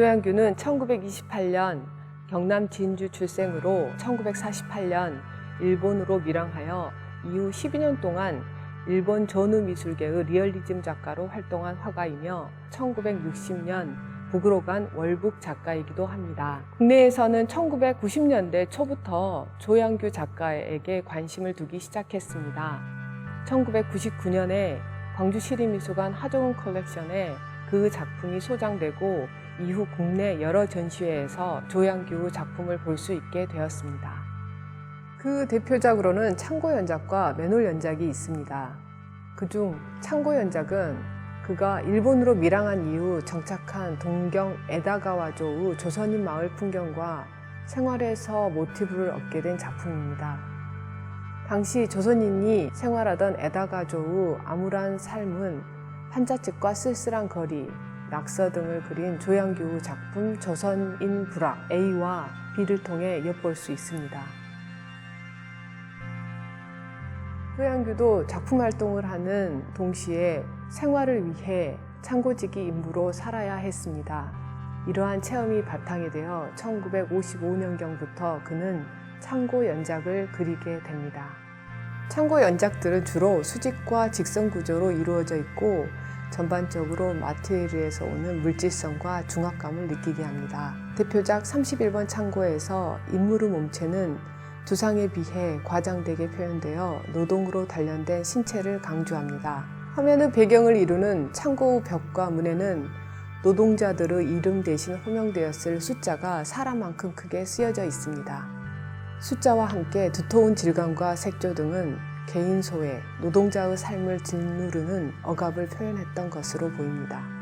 조양규는 1928년 경남 진주 출생으로 1948년 일본으로 밀항하여 이후 12년 동안 일본 전후 미술계의 리얼리즘 작가로 활동한 화가이며 1960년 북으로 간 월북 작가이기도 합니다. 국내에서는 1990년대 초부터 조양규 작가에게 관심을 두기 시작했습니다. 1999년에 광주시립미술관 하정훈 컬렉션에 그 작품이 소장되고 이후 국내 여러 전시회에서 조양규 작품을 볼 수 있게 되었습니다. 그 대표작으로는 창고 연작과 맨홀 연작이 있습니다. 그중 창고 연작은 그가 일본으로 밀항한 이후 정착한 동경 에다가와조의 조선인 마을 풍경과 생활에서 모티브를 얻게 된 작품입니다. 당시 조선인이 생활하던 에다가조의 암울한 삶은 판자집과 쓸쓸한 거리, 낙서 등을 그린 조양규의 작품 조선인 불악 A와 B를 통해 엿볼 수 있습니다. 조양규도 작품 활동을 하는 동시에 생활을 위해 창고지기 인부로 살아야 했습니다. 이러한 체험이 바탕이 되어 1955년경부터 그는 창고 연작을 그리게 됩니다. 창고 연작들은 주로 수직과 직선 구조로 이루어져 있고 전반적으로 마테리얼에서 오는 물질성과 중압감을 느끼게 합니다. 대표작 31번 창고에서 인물의 몸체는 두상에 비해 과장되게 표현되어 노동으로 단련된 신체를 강조합니다. 화면의 배경을 이루는 창고 벽과 문에는 노동자들의 이름 대신 호명되었을 숫자가 사람만큼 크게 쓰여져 있습니다. 숫자와 함께 두터운 질감과 색조 등은 개인 소외, 노동자의 삶을 짓누르는 억압을 표현했던 것으로 보입니다.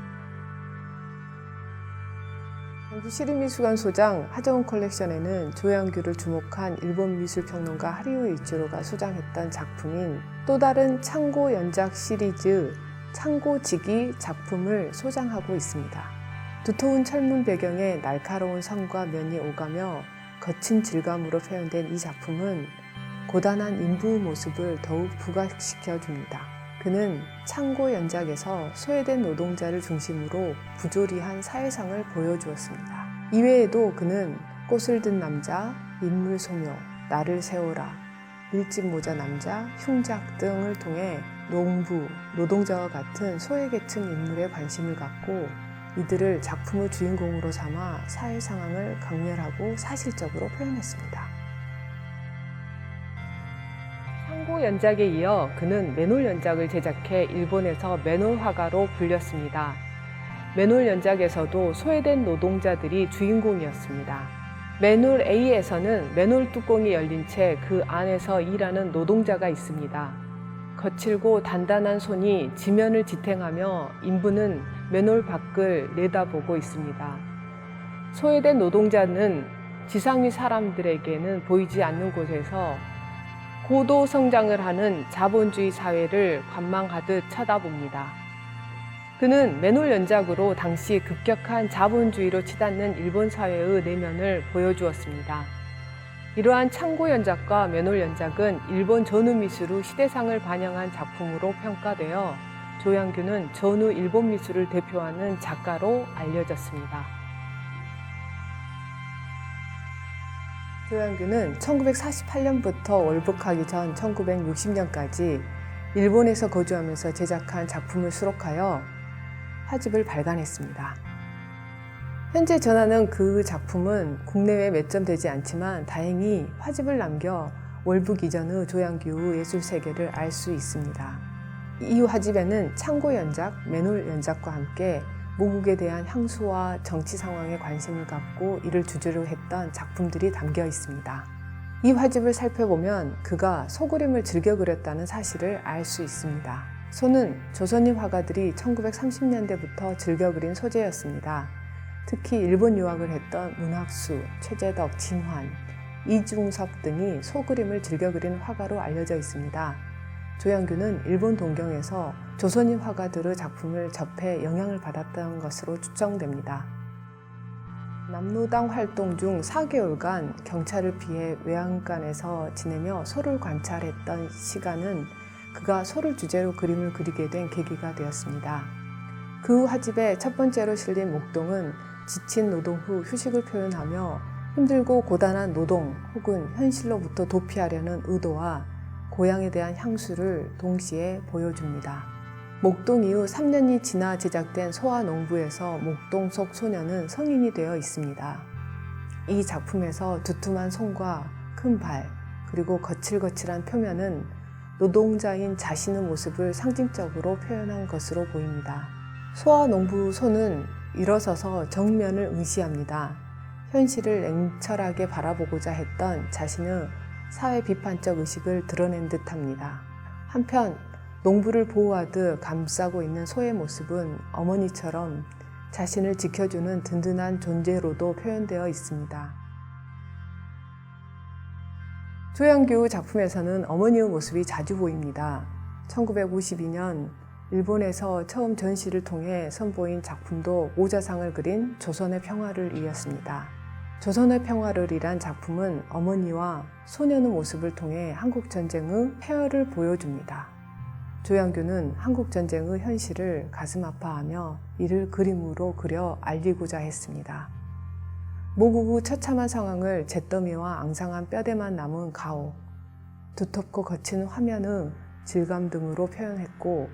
광주 시립미술관 소장 하정훈 컬렉션에는 조양규를 주목한 일본 미술평론가 하리오 이치로가 소장했던 작품인 또 다른 창고 연작 시리즈 창고지기 작품을 소장하고 있습니다. 두터운 철문 배경에 날카로운 선과 면이 오가며 거친 질감으로 표현된 이 작품은 고단한 인부의 모습을 더욱 부각시켜 줍니다. 그는 창고 연작에서 소외된 노동자를 중심으로 부조리한 사회상을 보여주었습니다. 이외에도 그는 꽃을 든 남자, 인물 소묘, 나를 세워라, 밀집 모자 남자, 흉작 등을 통해 농부, 노동자와 같은 소외계층 인물에 관심을 갖고 이들을 작품의 주인공으로 삼아 사회 상황을 강렬하고 사실적으로 표현했습니다. 창고 연작에 이어 그는 맨홀 연작을 제작해 일본에서 맨홀 화가로 불렸습니다. 맨홀 연작에서도 소외된 노동자들이 주인공이었습니다. 맨홀 A에서는 맨홀 뚜껑이 열린 채 그 안에서 일하는 노동자가 있습니다. 거칠고 단단한 손이 지면을 지탱하며 인부는 맨홀 밖을 내다보고 있습니다. 소외된 노동자는 지상 위 사람들에게는 보이지 않는 곳에서 고도 성장을 하는 자본주의 사회를 관망하듯 쳐다봅니다. 그는 맨홀 연작으로 당시 급격한 자본주의로 치닫는 일본 사회의 내면을 보여주었습니다. 이러한 창고 연작과 맨홀 연작은 일본 전후 미술의 시대상을 반영한 작품으로 평가되어 조양규는 전후 일본 미술을 대표하는 작가로 알려졌습니다. 조양규는 1948년부터 월북하기 전 1960년까지 일본에서 거주하면서 제작한 작품을 수록하여 화집을 발간했습니다. 현재 전하는 그 작품은 국내외 몇 점 되지 않지만 다행히 화집을 남겨 월북 이전의 조양규의 예술 세계를 알 수 있습니다. 이 화집에는 창고 연작, 맨홀 연작과 함께 모국에 대한 향수와 정치 상황에 관심을 갖고 이를 주제로 했던 작품들이 담겨 있습니다. 이 화집을 살펴보면 그가 소그림을 즐겨 그렸다는 사실을 알 수 있습니다. 소는 조선인 화가들이 1930년대부터 즐겨 그린 소재였습니다. 특히 일본 유학을 했던 문학수, 최재덕, 진환, 이중섭 등이 소그림을 즐겨 그린 화가로 알려져 있습니다. 조양규는 일본 동경에서 조선인 화가들의 작품을 접해 영향을 받았던 것으로 추정됩니다. 남로당 활동 중 4개월간 경찰을 피해 외양간에서 지내며 소를 관찰했던 시간은 그가 소를 주제로 그림을 그리게 된 계기가 되었습니다. 그 화집의 첫 번째로 실린 목동은 지친 노동 후 휴식을 표현하며 힘들고 고단한 노동 혹은 현실로부터 도피하려는 의도와 고향에 대한 향수를 동시에 보여줍니다. 목동 이후 3년이 지나 제작된 소아농부에서 목동 속 소녀는 성인이 되어 있습니다. 이 작품에서 두툼한 손과 큰 발, 그리고 거칠거칠한 표면은 노동자인 자신의 모습을 상징적으로 표현한 것으로 보입니다. 소아농부 손은 일어서서 정면을 응시합니다. 현실을 냉철하게 바라보고자 했던 자신의 사회 비판적 의식을 드러낸 듯 합니다. 한편 농부를 보호하듯 감싸고 있는 소의 모습은 어머니처럼 자신을 지켜주는 든든한 존재로도 표현되어 있습니다. 조양규 작품에서는 어머니의 모습이 자주 보입니다. 1952년 일본에서 처음 전시를 통해 선보인 작품도 오자상을 그린 조선의 평화를 이었습니다. 조선의 평화를 이란 작품은 어머니와 소년의 모습을 통해 한국 전쟁의 폐허를 보여줍니다. 조양규는 한국 전쟁의 현실을 가슴 아파하며 이를 그림으로 그려 알리고자 했습니다. 모국 후 처참한 상황을 잿더미와 앙상한 뼈대만 남은 가오, 두텁고 거친 화면의 질감 등으로 표현했고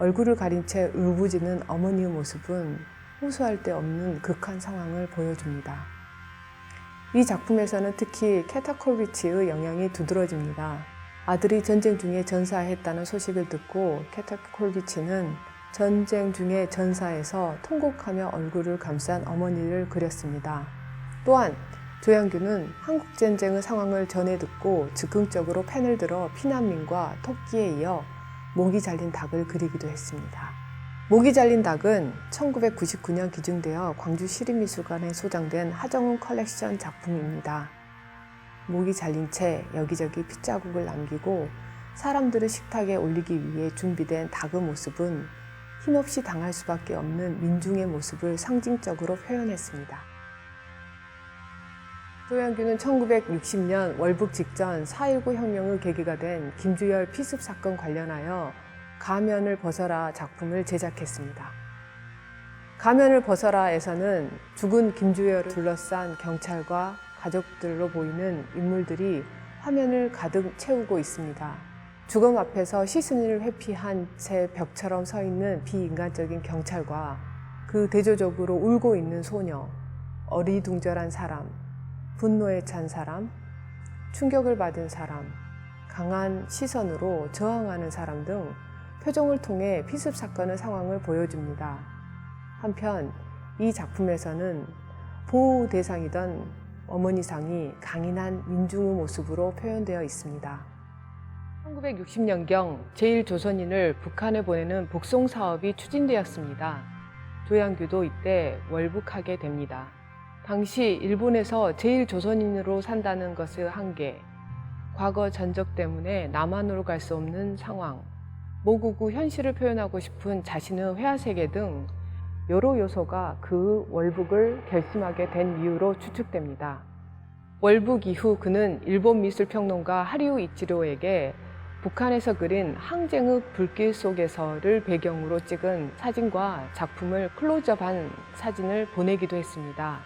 얼굴을 가린 채 울부짖는 어머니의 모습은 호소할 데 없는 극한 상황을 보여줍니다. 이 작품에서는 특히 캐타콜비치의 영향이 두드러집니다. 아들이 전쟁 중에 전사했다는 소식을 듣고 캐타콜비치는 전쟁 중에 전사에서 통곡하며 얼굴을 감싼 어머니를 그렸습니다. 또한 조양규는 한국전쟁의 상황을 전해 듣고 즉흥적으로 펜을 들어 피난민과 토끼에 이어 목이 잘린 닭을 그리기도 했습니다. 목이 잘린 닭은 1999년 기증되어 광주 시립미술관에 소장된 하정우 컬렉션 작품입니다. 목이 잘린 채 여기저기 핏자국을 남기고 사람들을 식탁에 올리기 위해 준비된 닭의 모습은 힘없이 당할 수밖에 없는 민중의 모습을 상징적으로 표현했습니다. 조양규는 1960년 월북 직전 4.19 혁명의 계기가 된 김주열 피습 사건 관련하여 가면을 벗어라 작품을 제작했습니다. 가면을 벗어라에서는 죽은 김주열을 둘러싼 경찰과 가족들로 보이는 인물들이 화면을 가득 채우고 있습니다. 죽음 앞에서 시선을 회피한 채 벽처럼 서 있는 비인간적인 경찰과 그 대조적으로 울고 있는 소녀, 어리둥절한 사람, 분노에 찬 사람, 충격을 받은 사람, 강한 시선으로 저항하는 사람 등 표정을 통해 피습 사건의 상황을 보여줍니다. 한편 이 작품에서는 보호 대상이던 어머니상이 강인한 민중의 모습으로 표현되어 있습니다. 1960년경 제1조선인을 북한에 보내는 북송 사업이 추진되었습니다. 조양규도 이때 월북하게 됩니다. 당시 일본에서 제1조선인으로 산다는 것의 한계, 과거 전적 때문에 남한으로 갈 수 없는 상황, 모국 후 현실을 표현하고 싶은 자신의 회화세계 등 여러 요소가 그 월북을 결심하게 된 이유로 추측됩니다. 월북 이후 그는 일본 미술평론가 하리우 이치로에게 북한에서 그린 항쟁의 불길 속에서를 배경으로 찍은 사진과 작품을 클로즈업한 사진을 보내기도 했습니다.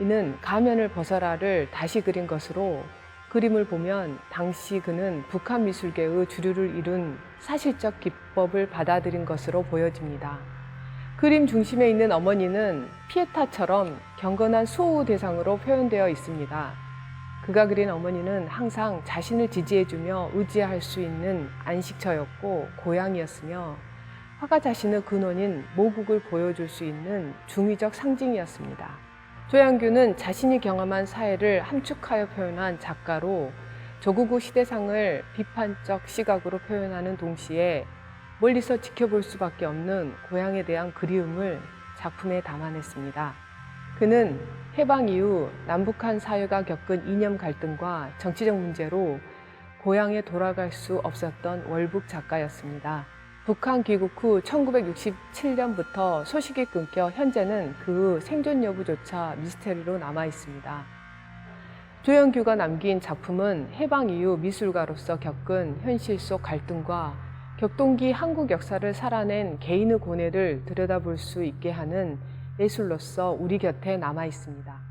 이는 가면을 벗어라를 다시 그린 것으로 그림을 보면 당시 그는 북한 미술계의 주류를 이룬 사실적 기법을 받아들인 것으로 보여집니다. 그림 중심에 있는 어머니는 피에타처럼 경건한 수호 대상으로 표현되어 있습니다. 그가 그린 어머니는 항상 자신을 지지해주며 의지할 수 있는 안식처였고 고향이었으며 화가 자신의 근원인 모국을 보여줄 수 있는 중의적 상징이었습니다. 조양규는 자신이 경험한 사회를 함축하여 표현한 작가로 조국 후 시대상을 비판적 시각으로 표현하는 동시에 멀리서 지켜볼 수밖에 없는 고향에 대한 그리움을 작품에 담아냈습니다. 그는 해방 이후 남북한 사회가 겪은 이념 갈등과 정치적 문제로 고향에 돌아갈 수 없었던 월북 작가였습니다. 북한 귀국 후 1967년부터 소식이 끊겨 현재는 그 생존 여부조차 미스테리로 남아 있습니다. 조영규가 남긴 작품은 해방 이후 미술가로서 겪은 현실 속 갈등과 격동기 한국 역사를 살아낸 개인의 고뇌를 들여다볼 수 있게 하는 예술로서 우리 곁에 남아 있습니다.